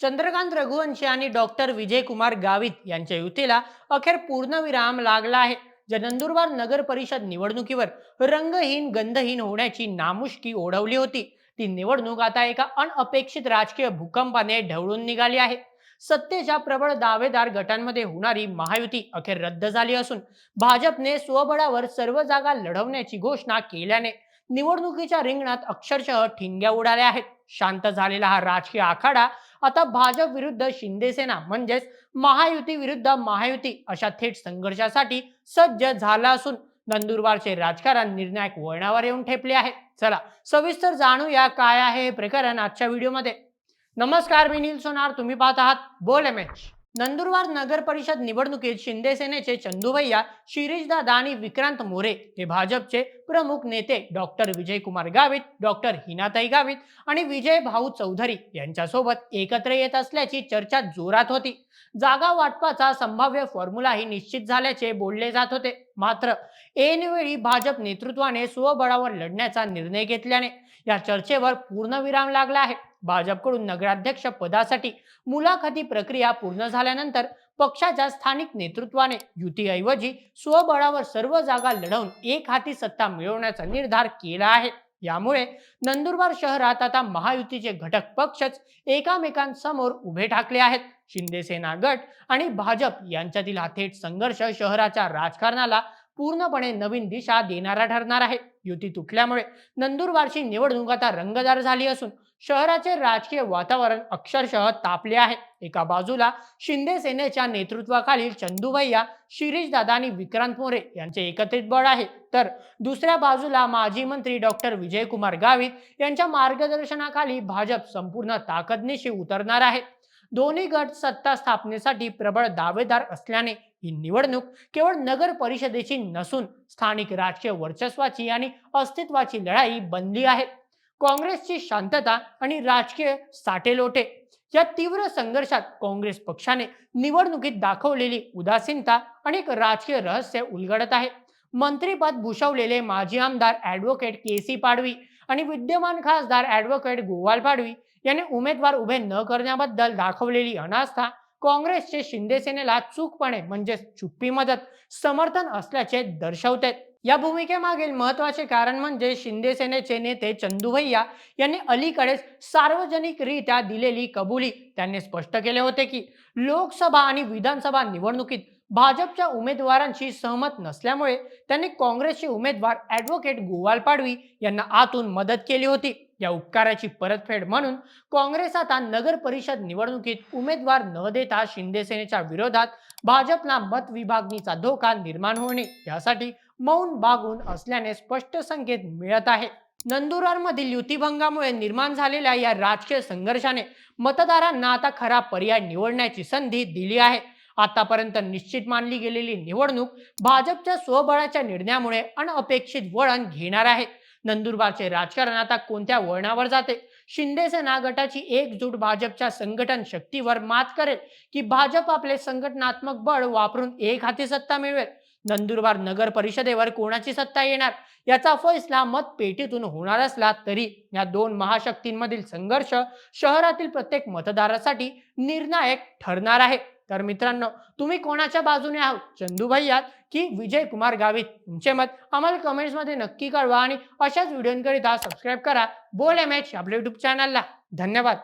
चंद्रकांत रघुवंशी आणि डॉक्टर विजयकुमार गावित यांच्या युतीला अखेर पूर्णविराम लागला आहे. ज्या नंदुरबार नगर परिषद निवडणुकीवर रंगहीन गंधहीन होण्याची नामुष्की ओढवली होती. ती निवडणूक आता एका अनअपेक्षित राजकीय भूकंपाने ढवळून निघाली आहे. सत्तेच्या प्रबळ दावेदार गटांमध्ये होणारी महायुती अखेर रद्द झाली असून भाजपने स्वबळावर सर्व जागा लढवण्याची घोषणा केल्याने निवडणुकीच्या रिंगणात अक्षरशः ठिंग्या उडाल्या आहेत. शांत झालेला हा राजकीय आखाडा आता भाजप विरुद्ध शिंदेसेना म्हणजेच महायुती विरुद्ध महायुती अशा थेट संघर्षासाठी सज्ज झाला असून नंदुरबारचे राजकारण निर्णायक वळणावर येऊन ठेपले आहे. चला सविस्तर जाणूया काय आहे हे प्रकरण आजच्या व्हिडिओमध्ये. नमस्कार मी नील सोनार. तुम्ही पाहत आहात बोल एम एच. नंदुरबार नगर परिषद निवडणुकीत शिंदे सेनेचे चंदुभैया शिरीषदादा आणि विक्रांत मोरे हे भाजपचे प्रमुख नेते डॉक्टर विजयकुमार गावित डॉक्टर हिनाताई गावित आणि विजय भाऊ चौधरी यांच्यासोबत एकत्र येत असल्याची चर्चा जोरात होती. जागा वाटपाचा संभाव्य फॉर्म्युलाही निश्चित झाल्याचे बोलले जात होते. मात्र ऐनवेळी भाजप नेतृत्वाने स्वबळावर लढण्याचा निर्णय घेतल्याने या चर्चेवर पूर्णविराम लागला आहे. भाजपकडून नगराध्यक्ष पदासाठी मुलाखती प्रक्रिया पूर्ण झाल्यानंतर पक्षाच्या स्थानिक नेतृत्वाने युतीऐवजी स्वबळावर सर्व जागा लढवून एक हाती सत्ता मिळवण्याचा निर्धार केला आहे. यामुळे नंदुरबार शहरात आता महायुतीचे घटक पक्षच एकामेकांसमोर उभे ठाकले आहेत. शिंदे सेना गट आणि भाजप यांच्यातील हा थेट संघर्ष शहराच्या राजकारणाला पूर्णपणे नवीन दिशा देणारा ठरणार आहे. युती तुटल्यामुळे नंदुरबारची निवडणूक आता रंगदार झाली असून शहराचे राजकीय वातावरण अक्षरशः तापले आहे. एका बाजूला शिंदे सेनेच्या नेतृत्वाखालील चंदूभैया शिरीषदादा आणि विक्रांत मोरे यांचे एकत्रित बळ आहे. तर दुसऱ्या बाजूला माजी मंत्री डॉक्टर विजयकुमार गावित यांच्या मार्गदर्शनाखाली भाजप संपूर्ण ताकदनिशी उतरणार आहे. दोन्ही गट सत्ता स्थापनेसाठी प्रबळ दावेदार असल्याने ही निवडणूक केवळ नगर परिषदेची नसून स्थानिक राजकीय वर्चस्वाची आणि अस्तित्वाची लढाई बनली आहे. काँग्रेसची शांतता आणि राजकीय साटेलोटे या तीव्र संघर्षात काँग्रेस पक्षाने निवडणुकीत दाखवलेली उदासीनता आणि एक राजकीय रहस्य उलगडत आहे. मंत्रीपद भूषवलेले माजी आमदार ऍडव्होकेट के सी पाडवी आणि विद्यमान खासदार ॲडव्होकेट गोवाल पाडवी यांनी उमेदवार उभे न करण्याबद्दल दाखवलेली अनास्था काँग्रेसचे शिंदे सेनेला चूकपणे म्हणजे चुप्पी मदत समर्थन असल्याचे दर्शवते या भूमिकेमागील महत्त्वाचे कारण म्हणजे शिंदे सेनेचे नेते चंदूभैया यांनी अलीकडेच सार्वजनिकरित्या दिलेली कबुली. त्यांनी स्पष्ट केले होते की लोकसभा आणि विधानसभा निवडणुकीत भाजपच्या उमेदवारांशी सहमत नसल्यामुळे त्यांनी काँग्रेसचे उमेदवार ऍडव्होकेट गोवाल पाडवी यांना आतून मदत केली होती. या उपकाराची परतफेड म्हणून काँग्रेस आता नगर परिषद निवडणुकीत उमेदवार न देता शिंदेसेनेच्या विरोधात भाजपला मत विभागणीचा धोका निर्माण होणे यासाठी मौन बागून असल्याने स्पष्ट संकेत मिळत आहे. नंदुरबारमधील युतीभंगामुळे निर्माण झालेल्या या राजकीय संघर्षाने मतदारांना आता खरा पर्याय निवडण्याची संधी दिली आहे. आतापर्यंत निश्चित मानली गेलेली निवडणूक भाजपच्या स्वबळाच्या निर्णयामुळे अनअपेक्षित वळण घेणार आहे. नंदुरबारचे राजकारण आता कोणत्या वळणावर जाते? शिंदे सेना गटाची एकजूट भाजपच्या संघटन शक्तीवर मात करेल की भाजप आपले संघटनात्मक बळ वापरून एक हाती सत्ता मिळवेल? नंदुरबार नगर परिषदेवर कोणाची सत्ता येणार? याचा फैसला मतपेटीतून होणार असला तरी या दोन महाशक्तींमधील संघर्ष शहरातील प्रत्येक मतदारासाठी निर्णायक ठरणार आहे. तर मित्रांनो तुम्ही कोणाच्या बाजूने आहोत? चंदू भैयात की विजय कुमार गावित? तुमचे मत आम्हाला कमेंट्समध्ये नक्की कळवा आणि अशाच व्हिडिओंकरिता सबस्क्राईब करा. बोल एम एच आपल्या युट्यूब चॅनलला धन्यवाद.